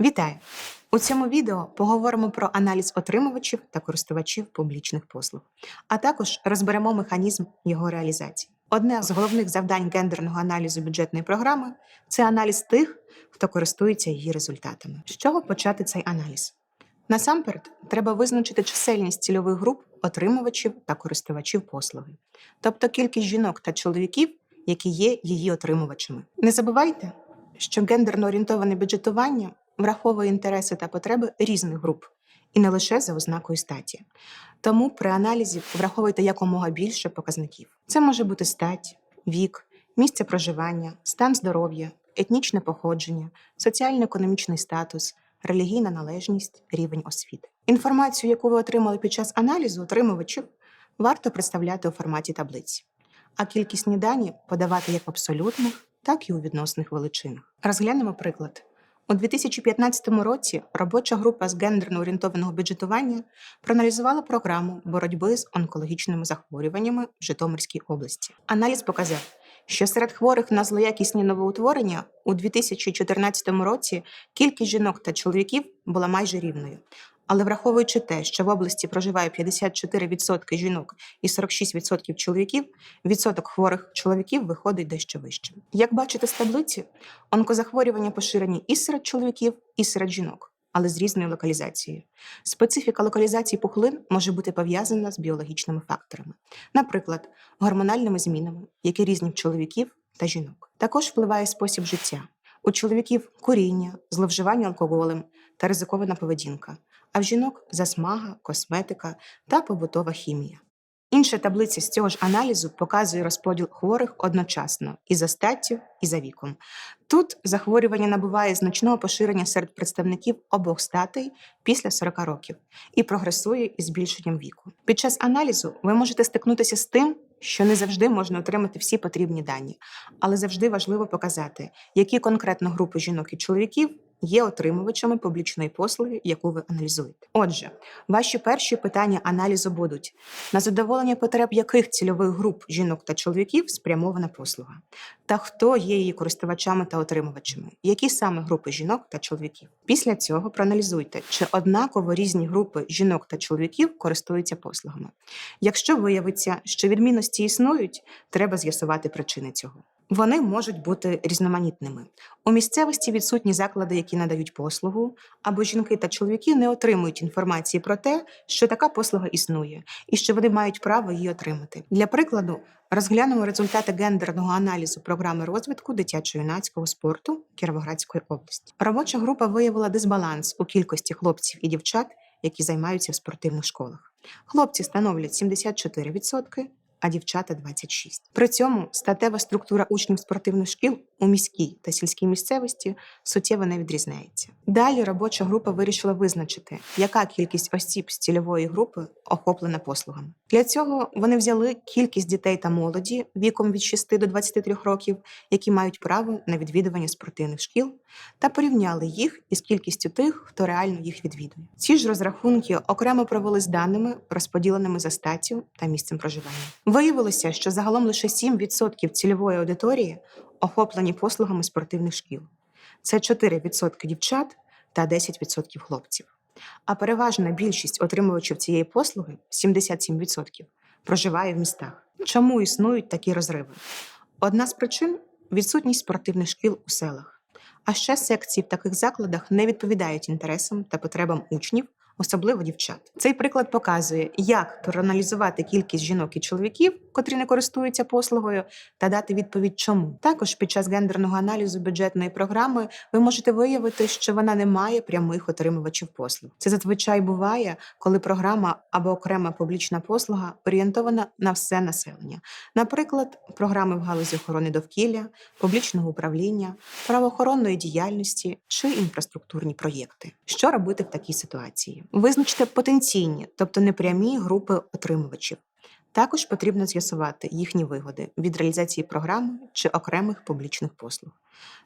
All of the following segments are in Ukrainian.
Вітаю! У цьому відео поговоримо про аналіз отримувачів та користувачів публічних послуг, а також розберемо механізм його реалізації. Одне з головних завдань гендерного аналізу бюджетної програми це аналіз тих, хто користується її результатами. З чого почати цей аналіз? Насамперед, треба визначити чисельність цільових груп отримувачів та користувачів послуги, тобто кількість жінок та чоловіків, які є її отримувачами. Не забувайте, що гендерно орієнтоване бюджетування враховує інтереси та потреби різних груп і не лише за ознакою статі. Тому при аналізі враховуйте якомога більше показників. Це може бути стать, вік, місце проживання, стан здоров'я, етнічне походження, соціально-економічний статус, релігійна належність, рівень освіти. Інформацію, яку ви отримали під час аналізу отримувачів, варто представляти у форматі таблиці, а кількісні дані подавати як в абсолютних, так і у відносних величинах. Розглянемо приклад. У 2015 році робоча група з гендерно орієнтованого бюджетування проаналізувала програму боротьби з онкологічними захворюваннями в Житомирській області. Аналіз показав, що серед хворих на злоякісні новоутворення у 2014 році кількість жінок та чоловіків була майже рівною. Але враховуючи те, що в області проживає 54% жінок і 46% чоловіків, відсоток хворих чоловіків виходить дещо вище. Як бачите з таблиці, онкозахворювання поширені і серед чоловіків, і серед жінок, але з різною локалізацією. Специфіка локалізації пухлин може бути пов'язана з біологічними факторами, наприклад, гормональними змінами, які різні в чоловіків та жінок. Також впливає спосіб життя. У чоловіків куріння, зловживання алкоголем та ризикована поведінка, а в жінок засмага, косметика та побутова хімія. Інша таблиця з цього ж аналізу показує розподіл хворих одночасно і за статтю, і за віком. Тут захворювання набуває значного поширення серед представників обох статей після 40 років і прогресує із збільшенням віку. Під час аналізу ви можете стикнутися з тим, що не завжди можна отримати всі потрібні дані, але завжди важливо показати, які конкретно групи жінок і чоловіків є отримувачами публічної послуги, яку ви аналізуєте. Отже, ваші перші питання аналізу будуть на задоволення потреб яких цільових груп жінок та чоловіків спрямована послуга, та хто є її користувачами та отримувачами, які саме групи жінок та чоловіків. Після цього проаналізуйте, чи однаково різні групи жінок та чоловіків користуються послугами. Якщо виявиться, що відмінності існують, треба з'ясувати причини цього. Вони можуть бути різноманітними. У місцевості відсутні заклади, які надають послугу, або жінки та чоловіки не отримують інформації про те, що така послуга існує, і що вони мають право її отримати. Для прикладу, розглянемо результати гендерного аналізу програми розвитку дитячо-юнацького спорту Кіровоградської області. Робоча група виявила дисбаланс у кількості хлопців і дівчат, які займаються в спортивних школах. Хлопці становлять 74%, а дівчата 26. При цьому статева структура учнів спортивних шкіл у міській та сільській місцевості суттєво не відрізняється. Далі робоча група вирішила визначити, яка кількість осіб з цільової групи охоплена послугами. Для цього вони взяли кількість дітей та молоді віком від 6 до 23 років, які мають право на відвідування спортивних шкіл, та порівняли їх із кількістю тих, хто реально їх відвідує. Ці ж розрахунки окремо провели з даними, розподіленими за статтю та місцем проживання. Виявилося, що загалом лише 7% цільової аудиторії охоплені послугами спортивних шкіл. Це 4% дівчат та 10% хлопців. А переважна більшість отримувачів цієї послуги 77%, проживає в містах. Чому існують такі розриви? Одна з причин відсутність спортивних шкіл у селах. А ще секції в таких закладах не відповідають інтересам та потребам учнів, особливо дівчат. Цей приклад показує, як проаналізувати кількість жінок і чоловіків, котрі не користуються послугою, та дати відповідь, чому. Також під час гендерного аналізу бюджетної програми ви можете виявити, що вона не має прямих отримувачів послуг. Це зазвичай буває, коли програма або окрема публічна послуга орієнтована на все населення. Наприклад, програми в галузі охорони довкілля, публічного управління, правоохоронної діяльності чи інфраструктурні проєкти. Що робити в такій ситуації? Визначте потенційні, тобто непрямі групи отримувачів. Також потрібно з'ясувати їхні вигоди від реалізації програми чи окремих публічних послуг.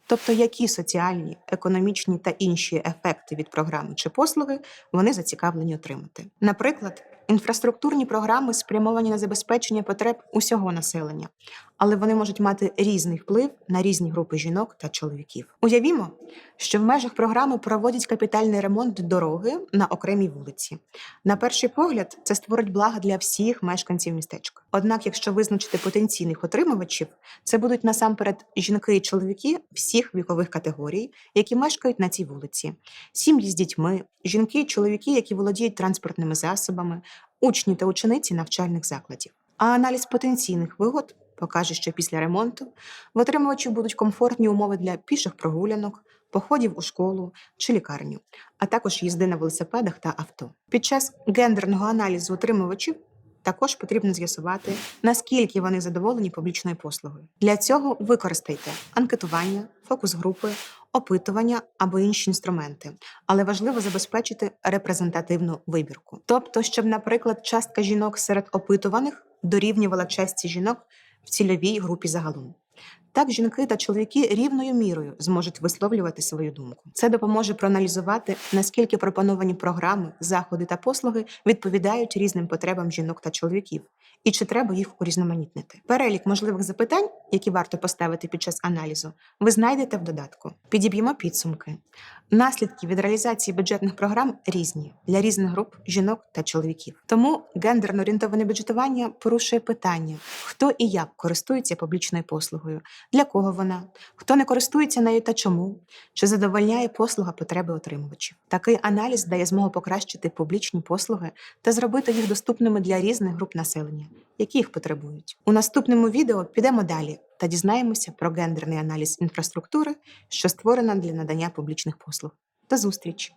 Тобто, які соціальні, економічні та інші ефекти від програми чи послуги вони зацікавлені отримати. Наприклад, інфраструктурні програми спрямовані на забезпечення потреб усього населення, але вони можуть мати різний вплив на різні групи жінок та чоловіків. Уявімо, що в межах програми проводять капітальний ремонт дороги на окремій вулиці. На перший погляд, це створить блага для всіх мешканців містечка. Однак, якщо визначити потенційних отримувачів, це будуть насамперед жінки і чоловіки всіх вікових категорій, які мешкають на цій вулиці, сім'ї з дітьми, жінки і чоловіки, які володіють транспортними засобами, учні та учениці навчальних закладів. А аналіз потенційних вигод покаже, що після ремонту в отримувачів будуть комфортні умови для піших прогулянок, походів у школу чи лікарню, а також їзди на велосипедах та авто. Під час гендерного аналізу отримувачів також потрібно з'ясувати, наскільки вони задоволені публічною послугою. Для цього використайте анкетування, фокус-групи, опитування або інші інструменти, але важливо забезпечити репрезентативну вибірку. Тобто, щоб, наприклад, частка жінок серед опитуваних дорівнювала частці жінок в цільовій групі загалом. Так, жінки та чоловіки рівною мірою зможуть висловлювати свою думку. Це допоможе проаналізувати, наскільки пропоновані програми, заходи та послуги відповідають різним потребам жінок та чоловіків, і чи треба їх урізноманітнити. Перелік можливих запитань, які варто поставити під час аналізу, ви знайдете в додатку. Підіб'ємо підсумки. Наслідки від реалізації бюджетних програм різні для різних груп жінок та чоловіків. Тому гендерно орієнтоване бюджетування порушує питання, хто і як користується публічною послугою, для кого вона, хто не користується нею та чому, чи задовольняє послуга потреби отримувачів. Такий аналіз дає змогу покращити публічні послуги та зробити їх доступними для різних груп населення, які їх потребують. У наступному відео підемо далі та дізнаємося про гендерний аналіз інфраструктури, що створена для надання публічних послуг. До зустрічі!